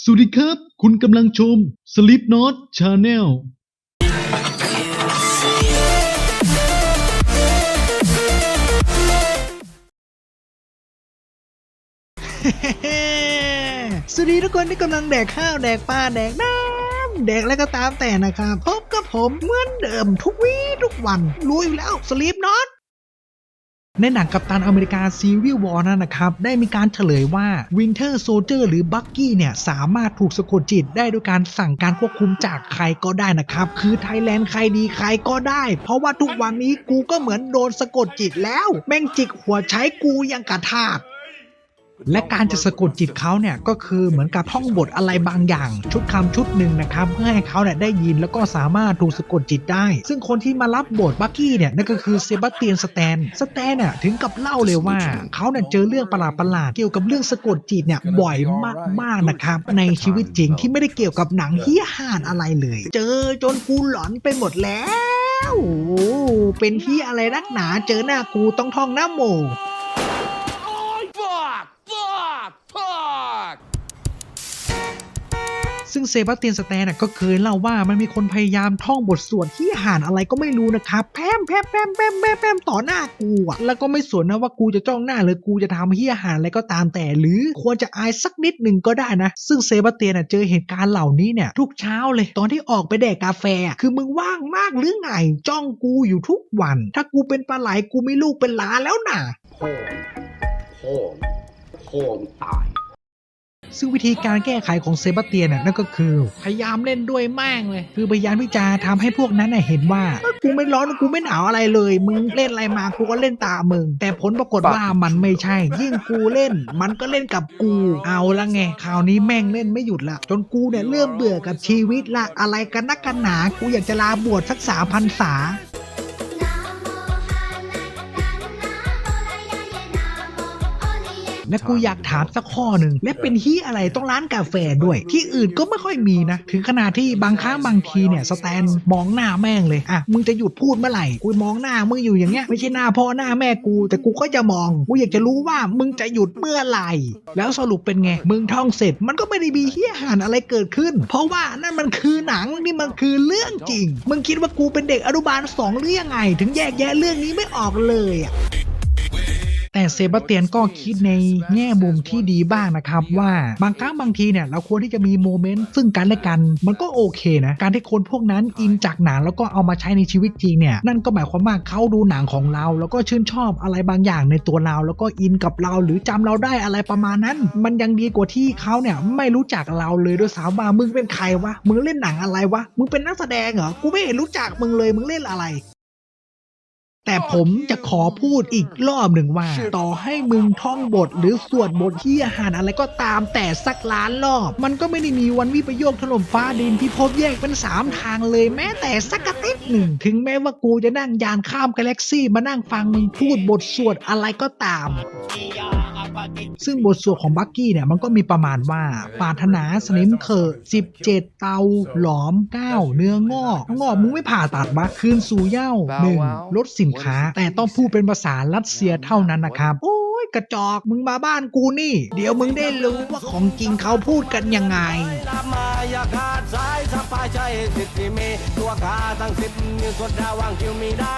สวัสดีครับ คุณกำลังชม Sleep Not Channel สวัสดีทุกคนที่กำลังแดกข้าวแดกปลาแดกน้ำแดกอะไรก็ตามแต่นะครับ พบกับผมเหมือนเดิมทุกวีทุกวัน รู้อยู่แล้วสลีปน็อต ในหนังกัปตันอเมริกาซีวิลวอร์นั้นนะครับ ได้มีการเฉลยว่าวินเทอร์โซเจอร์หรือบักกี้เนี่ย สามารถถูกสะกดจิตได้ด้วยการสั่งการควบคุมจากใครก็ได้นะครับ คือไทยแลนด์ใครดีใครก็ได้ เพราะว่าทุกวันนี้กูก็เหมือนโดนสะกดจิตแล้ว แม่งจิกหัวใช้กูยังกระทาก และการจะสะกดจิตเขาเนี่ยก็คือเหมือนกับท่องบทอะไรบางอย่าง ชุดคำชุดหนึ่งนะครับเพื่อให้เขาเนี่ยได้ยินแล้วก็สามารถถูกสะกดจิตได้ ซึ่งคนที่มารับบทบักกี้เนี่ยนั่นก็คือเซบาสเตียนสแตนสแตนเนี่ยถึงกับเล่าเลยว่าเขาเนี่ยเจอเรื่องประหลาดๆเกี่ยวกับเรื่องสะกดจิตเนี่ยบ่อยมากๆนะครับในชีวิตจริงที่ไม่ได้เกี่ยวกับหนังเฮี้ยห่านอะไรเลย เจอจนกูหลอนไปหมดแล้ว เป็นที่อะไรนักหนาเจอหน้ากูต้องท่องหน้าโม ซึ่งเซบาสเตียนสแตนก็เคยเล่าว่ามันมีคนพยายามท่องบทสวดที่ห่านอะไรก็ไม่รู้นะครับแพมแพมแพมแพมแพมแพมต่อหน้ากูอะแล้วก็ไม่สนนะว่ากูจะจ้องหน้าหรือกูจะทำเฮี้ยห่านอะไรก็ตามแต่ หรือควรจะอายสักนิดหนึ่งก็ได้นะ ซึ่งเซบาสเตียนเจอเหตุการณ์เหล่านี้เนี่ยทุกเช้าเลยตอนที่ออกไปแดกกาแฟ คือมึงว่างมากหรือไงจ้องกูอยู่ทุกวัน ถ้ากูเป็นปลาไหลกูไม่ลูกเป็นหลานแล้วน่ะพ่อพ่อพ่อมตาย ซึ่งวิธีการแก้ไขของเซบาสเตียนน่ะนั่นก็คือ พยายามเล่นด้วยแม่งเลย คือพยายามที่จะทำให้พวกนั้นน่ะเห็นว่ากูไม่ร้อนกูไม่หนาวอะไรเลย มึงเล่นอะไรมากูก็เล่นตามมึง แต่ผลปรากฏว่ามันไม่ใช่ ยิ่งกูเล่น มันก็เล่นกับกูเอาละไงคราวนี้แม่งเล่นไม่หยุดละ จนกูเนี่ยเริ่มเบื่อกับชีวิตละอะไรกันนักกันหนากูอยากจะลาบวชสักสามพันษา และกูอยากถามสักข้อหนึ่งและเป็นที่อะไรต้องร้านกาแฟด้วย ที่อื่นก็ไม่ค่อยมีนะ ถึงขนาดที่บางครั้งบางทีเนี่ยสแตนมองหน้าแม่งเลยอะมึงจะหยุดพูดเมื่อไหร่กูมองหน้ามึงอยู่อย่างเงี้ยไม่ใช่หน้าพ่อหน้าแม่กู แต่กูก็จะมองกูอยากจะรู้ว่ามึงจะหยุดเมื่อไหร่ แล้วสรุปเป็นไงมึงท่องเสร็จ มันก็ไม่ได้มีเฮี้ยหานอะไรเกิดขึ้น เพราะว่านั่นมันคือหนังนี่มันคือเรื่องจริง มึงคิดว่ากูเป็นเด็กอนุบาลสองหรือยังไง ถึงแยกแยะเรื่องนี้ไม่ออกเลยอะ แต่เซบาสเตียนก็คิดในแง่มุมที่ดีบ้างนะครับว่าบางครั้งบางทีเนี่ยเราควรที่จะมีโมเมนต์ซึ่งกันและกัน มันก็โอเคนะการที่คนพวกนั้นอินจากหนังแล้วก็เอามาใช้ในชีวิตจริงเนี่ยนั่นก็หมายความว่าเขาดูหนังของเรา แล้วก็ชื่นชอบอะไรบางอย่างในตัวเรา แล้วก็อินกับเราหรือจำเราได้อะไรประมาณนั้น มันยังดีกว่าที่เขาเนี่ยไม่รู้จักเราเลยด้วยซ้ำว่ามึงเป็นใครวะมึงเล่นหนังอะไรวะมึงเป็นนักแสดงเหรอกูไม่เห็นรู้จักมึงเลยมึงเล่นอะไร แต่ผมจะขอพูดอีกรอบหนึ่งว่า ต่อให้มึงท่องบทหรือสวดบทที่อาหารอะไรก็ตามแต่สักล้านรอบ มันก็ไม่ได้มีวันวิปโยคถล่มฟ้าดินที่พบแยกเป็นสามทางเลยแม้แต่สักกระติดหนึ่ง ถึงแม้ว่ากูจะนั่งยานข้ามกาแล็กซี่มานั่งฟังมึงพูดบทสวดอะไรก็ตาม ซึ่งบทสวดของบักกี้เนี่ยมันก็มีประมาณว่าปาถนาสนิมเขอะ17เจ็ดเตาหลอม9เนื้องอกงอกมึงไม่ผ่าตัดวะคืนสู่เหย้าหนึ่งลดสินค้า แต่ต้องพูดเป็นภาษารัสเซียเท่านั้นนะครับโอ้ยกระจอกมึงมาบ้านกูนี่ เดี๋ยวมึงได้รู้ว่าของจริงเขาพูดกันยังไงอย่าขาดสายสปายใจสิทธิมีตัวขาทั้งสิบนิ้วสุดดาวังคิวมีได้